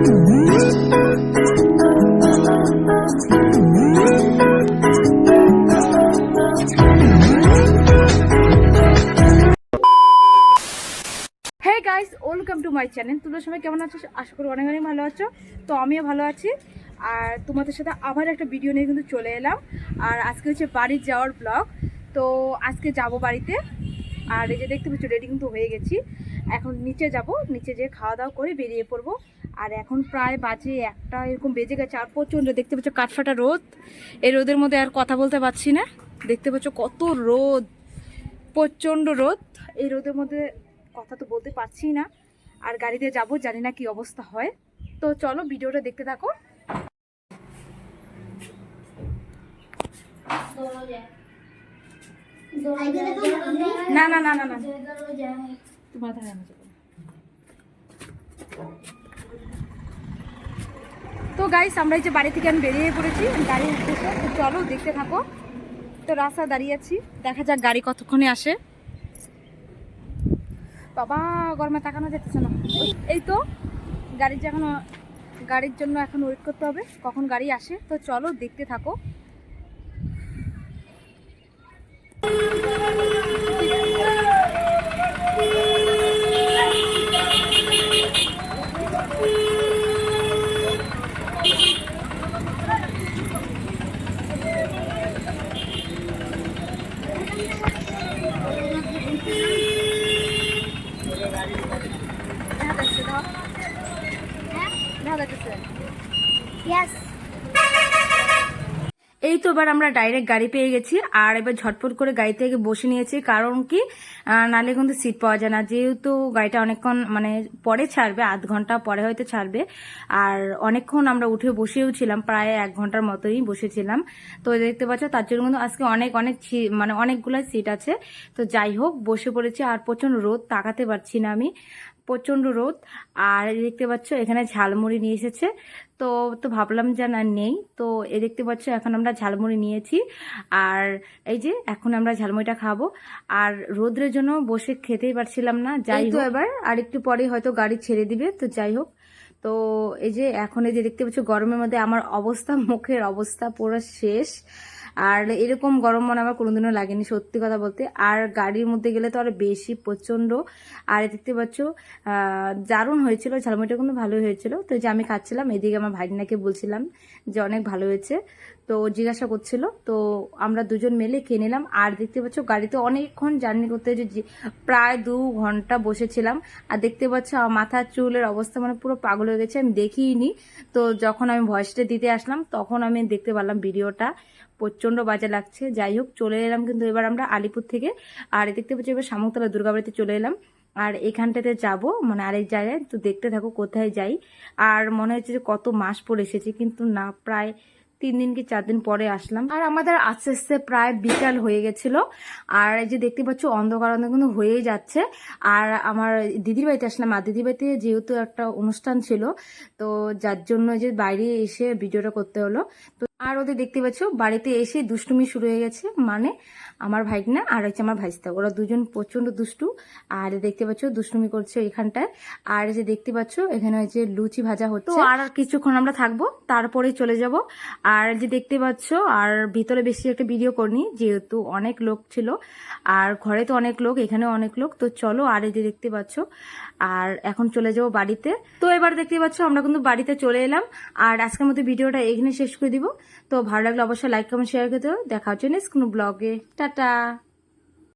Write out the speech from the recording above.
Guys welcome to my channel তোমরা সবাই কেমন আছো? আশা করি অনেক ভালো আছো। তো আমিও ভালো আছি। আর তোমাদের সাথে আবার একটা ভিডিও নিয়ে কিন্তু চলে এলাম। আর আজকে হচ্ছে বাড়ি যাওয়ার ব্লগ তো আজকে যাব বাড়িতে। আর এই যে দেখতে পাচ্ছি রেডি কিন্তু হয়ে গেছি। এখন নিচে যাব, নিচে যেয়ে খাওয়া দাওয়া করে বেরিয়ে পড়ব। আর এখন প্রায় বাজে একটা, এরকম বেজে গেছে আর প্রচণ্ড। দেখতে পাচ্ছ কাঠফাটা রোদ। এই রোদের মধ্যে আর কথা বলতে পারছি না। দেখতে পাচ্ছ, কত রোদ, প্রচণ্ড রোদ। এই রোদের মধ্যে কথা তো বলতে পারছি না। আর গাড়িতে যাব, জানি না কি অবস্থা হয়। তো চলো ভিডিওটা দেখতে থাকো। না না না না না। তোমার ধারে আমি তো গাইস আমরা এই যে বাড়ি থেকে আমি বেরিয়ে পড়েছি গাড়ি উঠতেছে তো চলো, দেখতে থাকো। তো রাস্তা দাঁড়িয়ে আছি। দেখা যাক গাড়ি কতক্ষণে আসে। বাবা, গরমে তাকানো যাচ্ছে না। এই তো, গাড়ির যখন গাড়ির জন্য এখন ওয়েট করতে হবে। কখন গাড়ি আসে? তো চলো, দেখতে থাকো দেখা যাচ্ছে দাও এই তো এবার আমরা ডাইরেক্ট গাড়ি পেয়ে গেছি আর এবার ঝটপট করে গাড়ি থেকে বসে নিয়েছি কারণ কি নালে কিন্তু সিট পাওয়া যায় না। যেহেতু গাড়িটা অনেকক্ষণ মানে পরে ছাড়বে আধ ঘণ্টা পরে হয়তো ছাড়বে আর অনেকক্ষণ আমরা উঠে বসেও ছিলাম প্রায় এক ঘণ্টার মতোই বসেছিলাম। তো দেখতে পাচ্ছ তার জন্য কিন্তু আজকে অনেক অনেক মানে অনেকগুলো সিট আছে। তো যাই হোক বসে পড়েছি আর প্রচণ্ড রোদ তাকাতে পারছি না আমি। প্রচণ্ড রোদ। আর দেখতে পাচ্ছ এখানে ঝালমুড়ি নিয়ে এসেছে। তো তো ভাবলাম যে না নেই। তো এ দেখতে পাচ্ছ এখন আমরা ঝালমুড়ি নিয়েছি। আর এই যে এখন আমরা ঝালমুড়িটা খাব। আর রোদ্রের জন্য বসে খেতেই পারছিলাম না। যাই তো এবার আর একটু পরে হয়তো গাড়ি ছেড়ে দিবে তো যাই হোক। তো এই যে এখন এই যে দেখতে পাচ্ছ গরমের মধ্যে আমার অবস্থা মুখের অবস্থা পুরো শেষ। আর এরকম গরম মনে আমার কোনোদিনও লাগেনি, সত্যি কথা বলতে। আর গাড়ির মধ্যে গেলে তো আর বেশি প্রচণ্ড আর দেখতে পাচ্ছ দারুণ হয়েছিল, ঝালমুড়িটা কিন্তু ভালো হয়েছিল। তো যে আমি খাচ্ছিলাম, এদিকে আমার ভাগিনাকে বলছিলাম যে অনেক ভালো হয়েছে। তো জিজ্ঞাসা করছিল, তো আমরা দুজন মিলে খেয়ে নিলাম। আর দেখতে পাচ্ছ, গাড়িতে অনেকক্ষণ জার্নি করতে হয়েছে প্রায় দু ঘণ্টা বসেছিলাম। আর দেখতে পাচ্ছ মাথার চুলের অবস্থা মানে পুরো পাগল হয়ে গেছে, আমি দেখিইনি তো যখন আমি ভয়েসটা দিতে আসলাম, তখন আমি দেখতে পারলাম ভিডিওটা প্রচণ্ড বাজে লাগছে। যাই হোক, চলে এলাম কিন্তু এবার আমরা আলিপুর থেকে। আর দেখতে পাচ্ছি এবার শামুকতলা দুর্গাবাড়িতে চলে এলাম। আর এখানটাতে যাব মানে আরেক জায়গায়। তো দেখতে থাকো কোথায় যাই। আর মনে হচ্ছে যে কত মাস পরে এসেছি, কিন্তু না, প্রায় তিন দিন কি চার দিন পরে আসলাম। আর আমাদের আস্তে আস্তে প্রায় বিকাল হয়ে গেছিল। আর এই যে দেখতে পাচ্ছ, অন্ধকার অন্ধকার কিন্তু হয়েই যাচ্ছে। আর আমার দিদির বাড়িতে আসলাম। আর দিদির বাড়িতে যেহেতু একটা অনুষ্ঠান ছিল, তো যার জন্য যে বাইরে এসে ভিডিওটা করতে হলো। তো আর ওদের দেখতে পাচ্ছ বাড়িতে এসে দুষ্টুমি শুরু হয়ে গেছে। মানে আমার ভাইগনা আর হচ্ছে আমার ভাইস্তা। ওরা দুজন প্রচণ্ড দুষ্টু। আর দেখতে পাচ্ছ দুষ্টুমি করছে এখানটায়। আর যে দেখতে পাচ্ছ এখানে হচ্ছে লুচি ভাজা হচ্ছে। তো আর কিছুক্ষণ আমরা থাকব তারপরে চলে যাব। আর যে দেখতে পাচ্ছ আর ভিতরে বেশি একটা ভিডিও করিনি যেহেতু অনেক লোক ছিল। আর ঘরে তো অনেক লোক এখানে অনেক লোক। তো চলো আর এই যে দেখতে পাচ্ছ আর এখন চলে যাব বাড়িতে। তো এবার দেখতে পাচ্ছ আমরা কিন্তু বাড়িতে চলে এলাম। আর আজকের মতো ভিডিওটা এখানে শেষ করে দিব। তো ভালো লাগলে অবশ্যই লাইক কমেন্ট শেয়ার করে দেখা হচ্ছে নেক্সট কোনো ব্লগে টাটা!